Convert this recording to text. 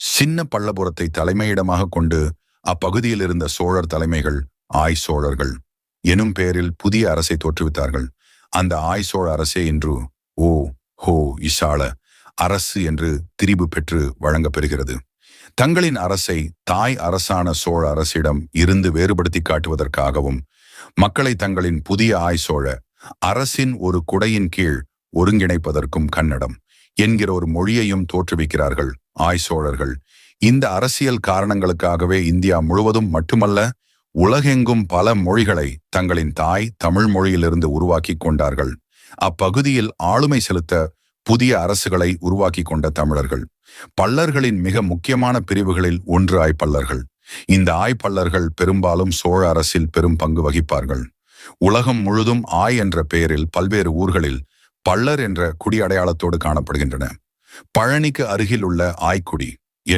சின்ன பள்ளபுரத்தை தலைமையிடமாக கொண்டு அப்பகுதியில் இருந்த சோழர் தலைமைகள் ஆய் சோழர்கள் எனும் பெயரில் புதிய அரசை தோற்றுவித்தார்கள். அந்த ஆய் சோழ அரசே இன்று ஓ ஹோ இசால அரசு என்று திரிபு பெற்று வழங்கப்பெறுகிறது தங்களின் அரசை தாய் அரசான சோழ அரசிடம் இருந்து வேறுபடுத்தி காட்டுவதற்காகவும் மக்களை தங்களின் புதிய ஆய் சோழ அரசின் ஒரு குடையின் கீழ் ஒருங்கிணைப்பதற்கும் கன்னடம். என்கிற ஒரு மொழியையும் தோற்றுவிக்கிறார்கள். ஆய் சோழர்கள் இந்த அரசியல் காரணங்களுக்காகவே இந்தியா முழுவதும் மட்டுமல்ல உலகெங்கும் பல மொழிகளை தங்களின் தாய் தமிழ் மொழியிலிருந்து உருவாக்கி கொண்டார்கள். அப்பகுதியில் ஆளுமை செலுத்த புதிய அரசுகளை உருவாக்கி கொண்ட தமிழர்கள். பல்லர்களின் மிக முக்கியமான பிரிவுகளில் ஒன்று ஆய்ப்பல்லர்கள் இந்த ஆய்ப்பல்லர்கள் பெரும்பாலும் சோழ அரசில் பெரும் பங்கு வகிப்பார்கள். உலகம் முழுதும் ஆய் என்ற பெயரில் பல்வேறு ஊர்களில் பள்ளர் என்ற குடி அடையாளத்தோடு காணப்படுகின்றன. பழனிக்கு அருகில் உள்ள ஆய்க்குடி